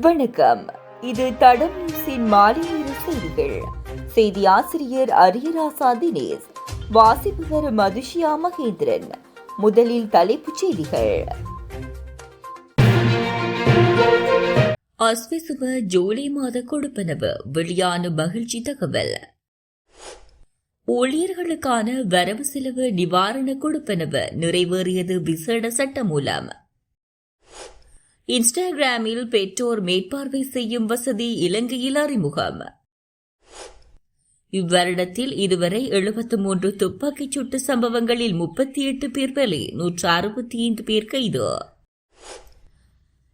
வணக்கம். இது தடம் மாலை செய்திகள். செய்தி ஆசிரியர் அரியராசா தினேஷ் வாசிப்பவர் மதுஷியா மகேந்திரன். முதலில் தலைப்புச் செய்திகள். அஸ்விசுவ ஜூலை மாத கொடுப்பனவு வெளியான மகிழ்ச்சி தகவல். ஊழியர்களுக்கான வரவு செலவு நிவாரண கொடுப்பனவு நிறைவேறியது விசேட சட்டம் மூலம். இன்ஸ்டாகிராமில் பெற்றோர் மேற்பார்வை செய்யும் வசதி இலங்கையில் அறிமுகம். இவ்வருடத்தில் இதுவரை எழுபத்து மூன்று துப்பாக்கிச் சூட்டு சம்பவங்களில் முப்பத்தி எட்டு பேர் பலி நூற்று அறுபத்தி ஐந்து பேர் கைது.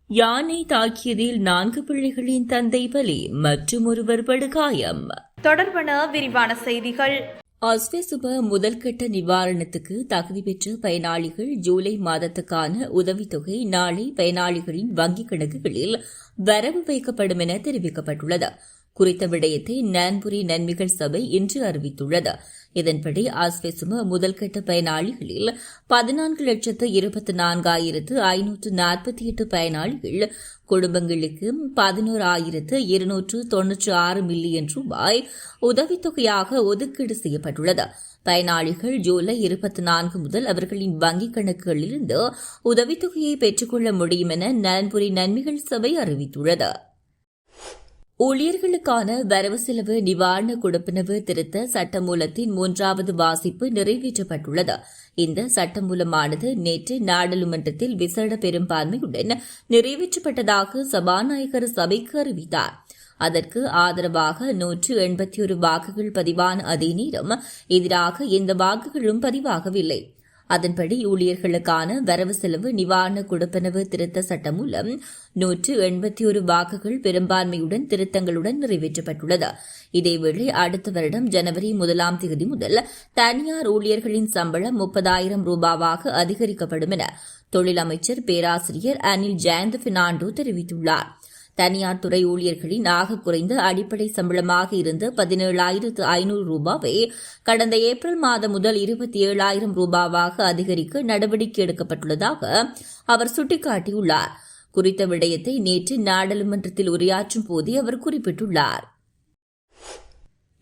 யானை தாக்கியதில் நான்கு பிள்ளைகளின் தந்தை பலி மற்றும் ஒருவர் படுகாயம். தொடர்பான விரிவான செய்திகள். அஸ்வசுப முதல்கட்ட நிவாரணத்துக்கு தகுதி பெற்ற பயனாளிகள் ஜூலை மாதத்துக்கான உதவித்தொகை நாளை பயனாளிகளின் வங்கிக் கணக்குகளில் வரவு வைக்கப்படும் என தெரிவிக்கப்பட்டுள்ளது. குறித்த விடயத்தை நான்புரி நன்மைகள் சபை இன்று அறிவித்துள்ளது. இதன்படி ஆஸ்வெசும முதல்கட்ட பயனாளிகளில் பதினான்கு லட்சத்து இருபத்தி நான்காயிரத்து ஐநூற்று நாற்பத்தி எட்டு பயனாளிகள் குடும்பங்களுக்கு பதினோரு ஆயிரத்து இருநூற்று தொன்னூற்று ஆறு மில்லியன் ரூபாய் உதவித்தொகையாக ஒதுக்கீடு செய்யப்பட்டுள்ளது. பயனாளிகள் ஜூலை இருபத்தி நான்கு முதல் அவர்களின் வங்கிக் கணக்குகளிலிருந்து உதவித்தொகையை பெற்றுக்கொள்ள முடியும் என நலன்புரி நன்மைகள் சபை அறிவித்துள்ளது. ஊழியர்களுக்கான வரவு செலவு நிவாரண கொடுப்பனவு திருத்த சட்டமூலத்தின் மூன்றாவது வாசிப்பு நிறைவேற்றப்பட்டுள்ளது. இந்த சட்டமூலமானது நேற்று நாடாளுமன்றத்தில் விசேட பெரும்பான்மையுடன் நிறைவேற்றப்பட்டதாக சபாநாயகர் சபைக்கு அறிவித்தார். அதற்கு ஆதரவாக நூற்று எண்பத்தி ஒரு வாக்குகள் பதிவான அதே நேரம் எதிராக எந்த வாக்குகளும் பதிவாகவில்லை. அதன்படி ஊழியர்களுக்கான வரவு செலவு நிவாரண கொடுப்பனவு திருத்த சட்டம் மூலம் நூற்று எண்பத்தி ஒரு வாக்குகள் பெரும்பான்மையுடன் திருத்தங்களுடன் நிறைவேற்றப்பட்டுள்ளது. இதேவேளை அடுத்த வருடம் ஜனவரி முதலாம் தேதி முதல் தனியார் ஊழியர்களின் சம்பளம் முப்பதாயிரம் ரூபாவாக அதிகரிக்கப்படும் என தொழில் அமைச்சர் பேராசிரியர் அனில் ஜெயந்த் பினாண்டோ தெரிவித்துள்ளார். தனியார் துறை ஊழியர்களின் ஆக குறைந்த அடிப்படை சம்பளமாக இருந்த பதினேழாயிரத்து ஐநூறு ரூபாவை கடந்த ஏப்ரல் மாதம் முதல் இருபத்தி ஏழாயிரம் ரூபாவாக அதிகரிக்க நடவடிக்கை எடுக்கப்பட்டுள்ளதாக அவர் சுட்டிக்காட்டியுள்ளார். குறித்த விடயத்தை நேற்று நாடாளுமன்றத்தில் உரையாற்றும் போதே அவர் குறிப்பிட்டுள்ளார்.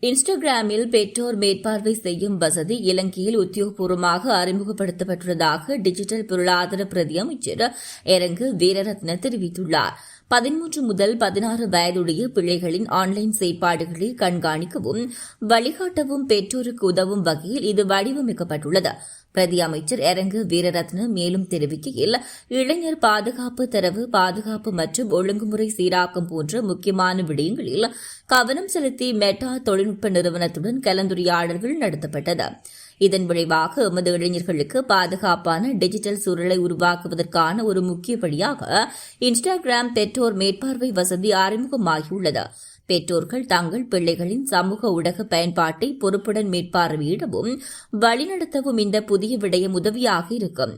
இன்ஸ்டாகிராமில் பெற்றோர் மேற்பார்வை செய்யும் வசதி இலங்கையில் உத்தியோகபூர்வமாக அறிமுகப்படுத்தப்பட்டுள்ளதாக டிஜிட்டல் பொருளாதார பிரதி அமைச்சர் எரங்கு வீரரத்ன தெரிவித்துள்ளார். பதிமூன்று முதல் பதினாறு வயதுடைய பிள்ளைகளின் ஆன்லைன் செயற்பாடுகளை கண்காணிக்கவும் வழிகாட்டவும் பெற்றோருக்கு உதவும் வகையில் இது வடிவமைக்கப்பட்டுள்ளது. பிரதி அமைச்சர் எரங்கு வீரரத்ன மேலும் தெரிவிக்கையில் இளைஞர் பாதுகாப்பு தரவு பாதுகாப்பு மற்றும் ஒழுங்குமுறை சீராக்கம் போன்ற முக்கியமான விடயங்களில் கவனம் செலுத்தி மெட்டா தொழில்நுட்ப நிறுவனத்துடன் கலந்துரையாடல்கள் நடத்தப்பட்டது. இதன் விளைவாக எமது இளைஞர்களுக்கு பாதுகாப்பான டிஜிட்டல் சூழலை உருவாக்குவதற்கான ஒரு முக்கிய வழியாக இன்ஸ்டாகிராம் பெற்றோர் மேற்பார்வை வசதி அறிமுகமாகியுள்ளது. பெற்றோர்கள் தங்கள் பிள்ளைகளின் சமூக ஊடக பயன்பாட்டை பொறுப்புடன் மேற்பார்வையிடவும் வழிநடத்தவும் இந்த புதிய விடயம் உதவியாக இருக்கும்.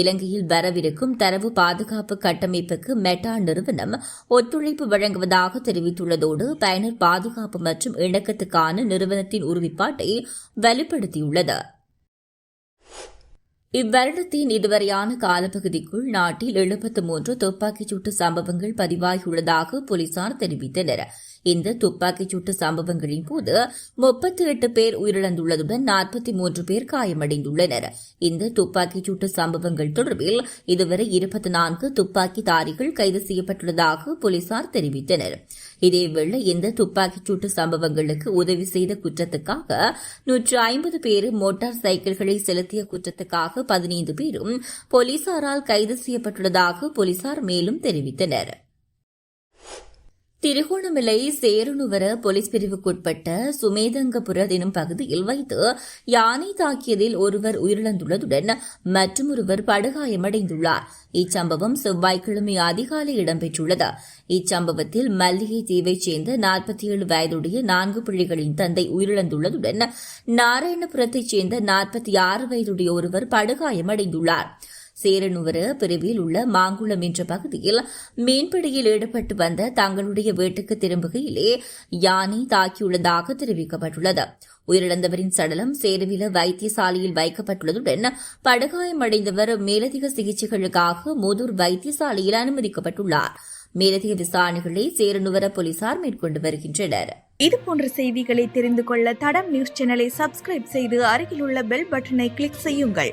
இலங்கையில் வரவிருக்கும் தரவு பாதுகாப்பு கட்டமைப்புக்கு மெட்டா நிறுவனம் ஒத்துழைப்பு வழங்குவதாக தெரிவித்துள்ளதோடு பயனர் பாதுகாப்பு மற்றும் இணக்கத்துக்கான நிறுவனத்தின் உறுதிப்பாட்டை வலுப்படுத்தியுள்ளது. இவ்வருடத்தின் இதுவரையான காலப்பகுதிக்குள் நாட்டில் எழுபத்து மூன்று துப்பாக்கிச் சூட்டு சம்பவங்கள் பதிவாகியுள்ளதாக போலீசார் தெரிவித்தனர். இந்த துப்பாக்கிச் சூட்டு சம்பவங்களின் போது முப்பத்தி எட்டு பேர் உயிரிழந்துள்ளதுடன் நாற்பத்தி மூன்று பேர் காயமடைந்துள்ளனர். இந்த துப்பாக்கிச் சூட்டு சம்பவங்கள் தொடர்பில் இதுவரை இருபத்தி நான்கு துப்பாக்கிதாரிகள் கைது செய்யப்பட்டுள்ளதாக போலீசார் தெரிவித்தனர். இதேவேளை இந்த துப்பாக்கிச் சூட்டு சம்பவங்களுக்கு உதவி செய்த குற்றத்துக்காக நூற்று ஐம்பது பேரும் மோட்டார் சைக்கிள்களை செலுத்திய குற்றத்துக்காக பதினைந்து பேரும் போலீசாரால் கைது செய்யப்பட்டுள்ளதாக போலீசார் மேலும் தெரிவித்தனர். திருகோணமலை சேருணுவர போலீஸ் பிரிவுக்குட்பட்ட சுமேதங்கபுர எனும் பகுதியில் வைத்து யானை தாக்கியதில் ஒருவர் உயிரிழந்துள்ளதுடன் மற்றொருவர் படுகாயமடைந்துள்ளார். இச்சம்பவம் செவ்வாய்க்கிழமை அதிகாலை இடம்பெற்றுள்ளது. இச்சம்பவத்தில் மல்லிகை தீவைச் சேர்ந்த நாற்பத்தி ஏழு வயதுடைய நான்கு பிள்ளைகளின் தந்தை உயிரிழந்துள்ளதுடன் நாராயணபுரத்தைச் சேர்ந்த நாற்பத்தி ஆறு வயதுடைய ஒருவர் படுகாயமடைந்துள்ளாா் சேரனுவர பிரிவில் உள்ள மாங்குளம் என்ற பகுதியில் மீன்பிடியில் ஈடுபட்டு வந்த தங்களுடைய வீட்டுக்கு திரும்புகையிலே யானை தாக்கியுள்ளதாக தெரிவிக்கப்பட்டுள்ளது. உயிரிழந்தவரின் சடலம் சேருவில வைத்தியசாலையில் வைக்கப்பட்டுள்ளதுடன் படுகாயமடைந்தவர் மேலதிக சிகிச்சைகளுக்காக மூதூர் வைத்தியசாலையில் அனுமதிக்கப்பட்டுள்ளார். மேலதிக விசாரணைகளை சேரனுவர போலீசார் மேற்கொண்டு வருகின்றனர். இது போன்ற செய்திகளை தெரிந்து கொள்ள தடம் நியூஸ் சேனலை சப்ஸ்கிரைப் செய்து அருகிலுள்ள பெல் பட்டனை கிளிக் செய்யுங்கள்.